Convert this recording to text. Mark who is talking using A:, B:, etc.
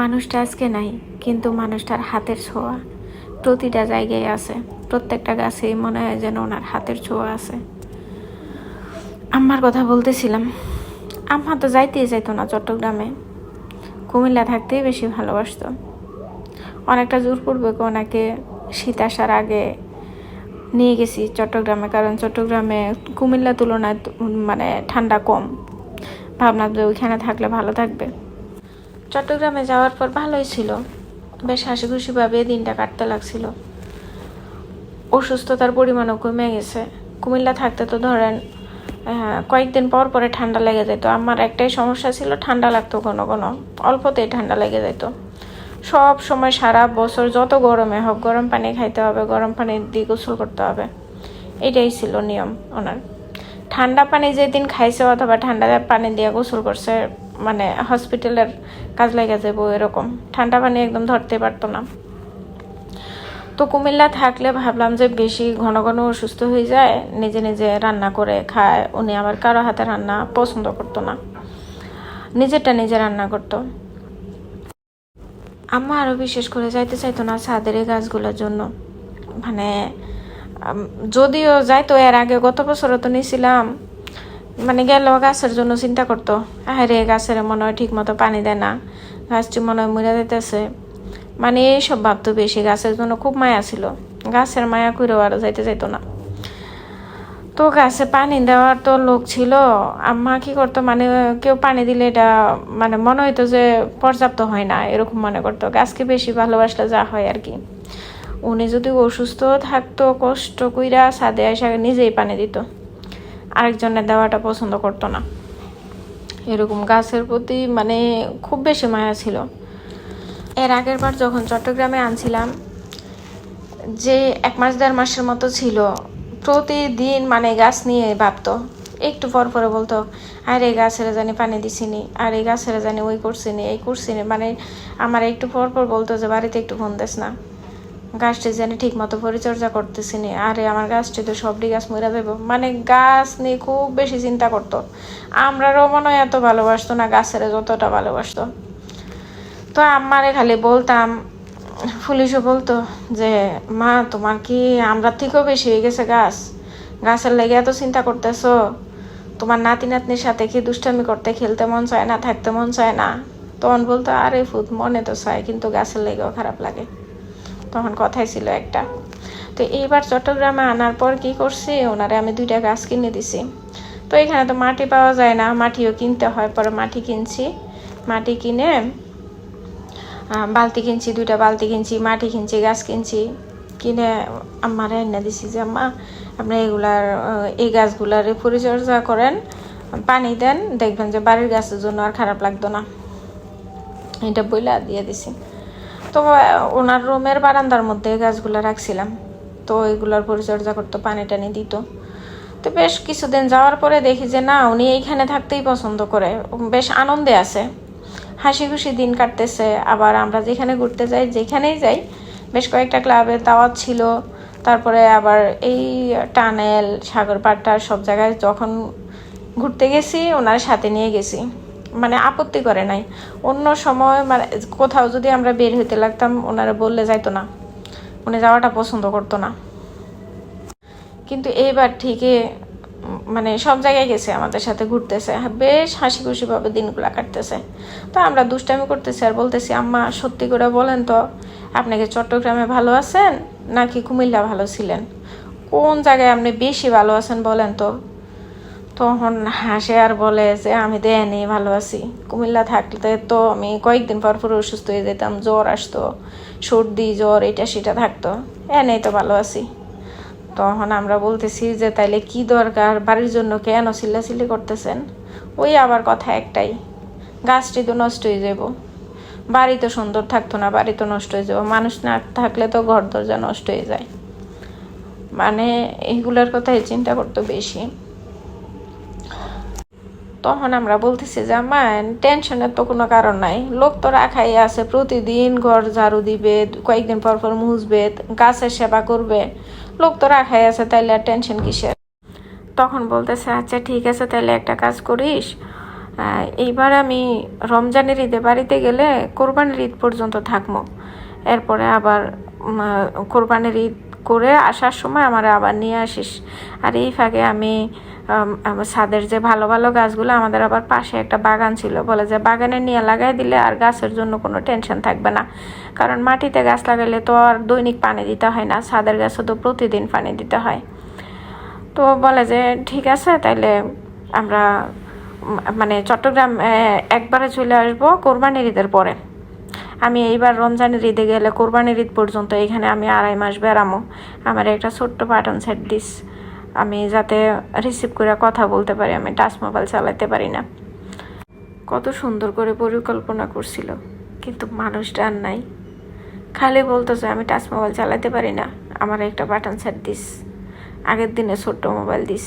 A: মানুষটা আজকে নাই, কিন্তু মানুষটার হাতের ছোঁয়া। প্রতিটা জায়গায় আছে, প্রত্যেকটা গাছেই মনে হয় যেন ওনার হাতের ছোঁয়া আছে। আম্মার কথা বলতেছিলাম, আম্মা তো যাইতেই যাইতো না চট্টগ্রামে। কুমিল্লা থাকতেই বেশি ভালোবাসতো। অনেকটা জোর জোরপূর্বক ওনাকে শীত আসার আগে নিয়ে গেছি চট্টগ্রামে, কারণ চট্টগ্রামে কুমিল্লা তুলনায় মানে ঠান্ডা কম। ভাবনা যে ওইখানে থাকলে ভালো থাকবে। চট্টগ্রামে যাওয়ার পর ভালোই ছিল। বেশ হাসি খুশিভাবে দিনটা কাটতে লাগছিল। অসুস্থতার পরিমাণও কমে গেছে। কুমিল্লা থাকতে তো ধরেন কয়েকদিন পর পরে ঠান্ডা লেগে যেত। আমার একটাই সমস্যা ছিল, ঠান্ডা লাগতো কোনো কোনো। অল্পতেই ঠান্ডা লেগে যেত। সব সময় সারা বছর যত গরমে হোক, গরম পানি খাইতে হবে, গরম পানি দিয়ে গোসল করতে হবে। এটাই ছিল নিয়ম ওনার। ঠান্ডা পানি যেদিন খাইছে অথবা ঠান্ডা পানি দিয়ে গোসল করছে মানে হসপিটালের কাজ লেগে যাব এরকম। ঠান্ডা পানি একদম ধরতে পারতো না। তো কুমিল্লা থাকলে ভাবলাম যে বেশি ঘন ঘন অসুস্থ হয়ে যায়, নিজে নিজে রান্না করে খায়। উনি আবার কারও হাতে রান্না পছন্দ করতো না। নিজেরটা নিজে রান্না করতো। আম্মা আরও বিশেষ করে যাইতে চাইতো না ছাদের এই গাছগুলোর জন্য। মানে যদিও যাইতো, এর আগে গত বছরও তো নিয়েছিলাম মানে গেল গাছের জন্য চিন্তা করতো আরে গাছের মনে হয় ঠিক মতো পানি দেয় না, গাছটি মনে হয় মরে যেতেছে মানে এইসব ভাবতো বেশি, গাছের জন্য খুব মায়া ছিল। গাছের মায়া করেও আরও যাইতে চাইতো না। তো গাছে পানি দেওয়ার তো লোক ছিল, আম্মা কি করতো মানে কেউ পানি দিলে এটা মানে মনে হইতো যে পর্যাপ্ত হয় না, এরকম মনে করতো। গাছকে বেশি ভালোবাসলে যা হয় আর কি। উনি যদি অসুস্থ থাকতো, কষ্ট কইরা ছাদে এসে নিজেই পানি দিত। আরেকজনের দেওয়াটা পছন্দ করতো না। এরকম গাছের প্রতি মানে খুব বেশি মায়া ছিল। এর আগের বার যখন চট্টগ্রামে আনছিলাম, যে এক মাস, দেড় মাসের মতো ছিল, প্রতিদিন মানে গাছ নিয়ে ভাবতো। একটু পর পরে বলতো, আর এই গাছের জানি পানি দিছিনি, আর এই গাছের জানি ওই করছিনি, এই করছিনি। মানে আমার একটু পর পর বলতো যে, বাড়িতে একটু ফোন দিস না। গাছটি জানি ঠিক মতো পরিচর্যা করতেছিনি। আরে, আমার গাছটি তো সবটি গাছ মরে যাব মানে গাছ নিয়ে খুব বেশি চিন্তা করতো। আমরা মনে হয় এত ভালোবাসতো না, গাছের যতটা ভালোবাসতো। তো আম্মারে খালি বলতাম, পুলিশও বলতো যে, মা, তোমার কি আমরা থেকেও বেশি হয়ে গেছে গাছ? গাছের লেগে এত চিন্তা করতেছো? তোমার নাতি নাতনির সাথে কি দুষ্টামি করতে, খেলতে মন চায় না, থাকতে মন চায় না? তখন বলতো, আরে ফুত, মনে তো চায়, কিন্তু গাছের লেগেও খারাপ লাগে। তখন কথাই ছিল একটা। তো এইবার চট্টগ্রামে আনার পর কি করছি? ওনারে আমি দুইটা গাছ কিনে দিছি। তো এখানে তো মাটি পাওয়া যায় না, মাটিও কিনতে হয়, পরে মাটি কিনছি। মাটি কিনে বালতি কিনছি, দুইটা বালতি কিনছি, মাটি কিনছি, গাছ কিনছি। কিনে আমার এনে দিছি যে, আম্মা, আপনি এগুলার এই গাছগুলার পরিচর্যা করেন, পানি দেন, দেখবেন যে বাড়ির গাছের জন্য আর খারাপ লাগতো না। এটা বইলা দিয়ে দিছি। তো ওনার রুমের বারান্দার মধ্যে গাছগুলো রাখছিলাম। তো এগুলোর পরিচর্যা করতো পানি টানি দিত। তো বেশ কিছুদিন যাওয়ার পরে দেখি যে, না, উনি এইখানে থাকতেই পছন্দ করে। বেশ আনন্দে আছে। হাসি খুশি দিন কাটতেছে। আবার আমরা যেখানে ঘুরতে যাই, যেখানেই যাই, বেশ কয়েকটা ক্লাবে দাওয়াত ছিল। তারপরে আবার এই টানেল, সাগর পাড়টা সব জায়গায় যখন ঘুরতে গেছি, ওনার সাথে নিয়ে গেছি। মানে আপত্তি করে নাই। অন্য সময় মানে কোথাও যদি আমরা বের হইতে লাগতাম, ওনারা বললে যাইতো না। উনি যাওয়াটা পছন্দ করতো না। কিন্তু এইবার ঠিকই মানে সব জায়গায় গেছে, আমাদের সাথে ঘুরতেছে। বেশ হাসি খুশি ভাবে দিনগুলো কাটতেছে। তো আমরা দুষ্টামি করতেছি আর বলতেছি, আম্মা, সত্যি করে বলেন তো আপনাকে চট্টগ্রামে ভালো আছেন নাকি কুমিল্লা ভালো ছিলেন? কোন জায়গায় আপনি বেশি ভালো আছেন বলেন তো? তখন হাসে আর বলে যে, আমি দেয়নি ভালো আছি। কুমিল্লা থাকলে তো আমি কয়েকদিন পর পর অসুস্থ হয়ে যেতাম, জ্বর আসতো, সর্দি, জ্বর, এটা সেটা থাকতো। এনেই তো ভালো আছি। তখন আমরা বলতেছি যে, তাইলে কি দরকার? বাড়ির জন্য কেন চিল্লাচিল্লি করতেছেন? ওই আবার কথা একটাই, গাছটি তো নষ্ট হয়ে যাব। বাড়ি তো সুন্দর থাকতো না, বাড়ি তো নষ্ট হয়ে যাব। মানুষ না থাকলে তো ঘর দরজা নষ্ট হয়ে যায়। মানে এইগুলোর কথাই চিন্তা করতো বেশি। তখন আমরা বলতেছি যে আমার টেনশনের তো কোনো কারণ নাই। লোক তো রাখাই আছে, প্রতিদিন ঘর ঝাড়ু দিবে, কয়েকদিন পর পর মুছবে, গাছের সেবা করবে। লোক তো রাখাই আছে, তাইলে আর টেনশন কিসের? তখন বলতেছে আচ্ছা ঠিক আছে তাহলে একটা কাজ করিস। এইবার আমি রমজানের ঈদে বাড়িতে গেলে কোরবানির ঈদ পর্যন্ত থাকব এরপরে আবার কোরবানির ঈদ করে আসার সময় আমার আবার নিয়ে আসিস। আর এই ফাঁকে আমি ছাদের যে ভালো ভালো গাছগুলো, আমাদের আবার পাশে একটা বাগান ছিল। বলে যে বাগানে নিয়ে লাগাই দিলে আর গাছের জন্য কোনো টেনশন থাকবে না। কারণ মাটিতে গাছ লাগাইলে তো আর দৈনিক পানি দিতে হয় না, ছাদের গাছে তো প্রতিদিন পানি দিতে হয়। তো বলে যে ঠিক আছে, তাইলে আমরা মানে চট্টগ্রাম একবারে চলে আসব কোরবানির ঈদের পরে। আমি এইবার রমজানের ঈদে গেলে কোরবানির ঈদ পর্যন্ত এখানে আমি আড়াই মাস বেড়ামো আমার একটা ছোট্ট পাটন সেট দিস। আমি যাতে রিসিভ করে কথা বলতে পারি, আমি টাচ মোবাইল চালাতে পারি না। কত সুন্দর করে পরিকল্পনা করছিল, কিন্তু মানুষটা আর নাই। খালি বলতেছে, আমি টাচ মোবাইল চালাতে পারি না, আমার একটা বাটন সেট দিস, আগের দিনে ছোট্ট মোবাইল দিস।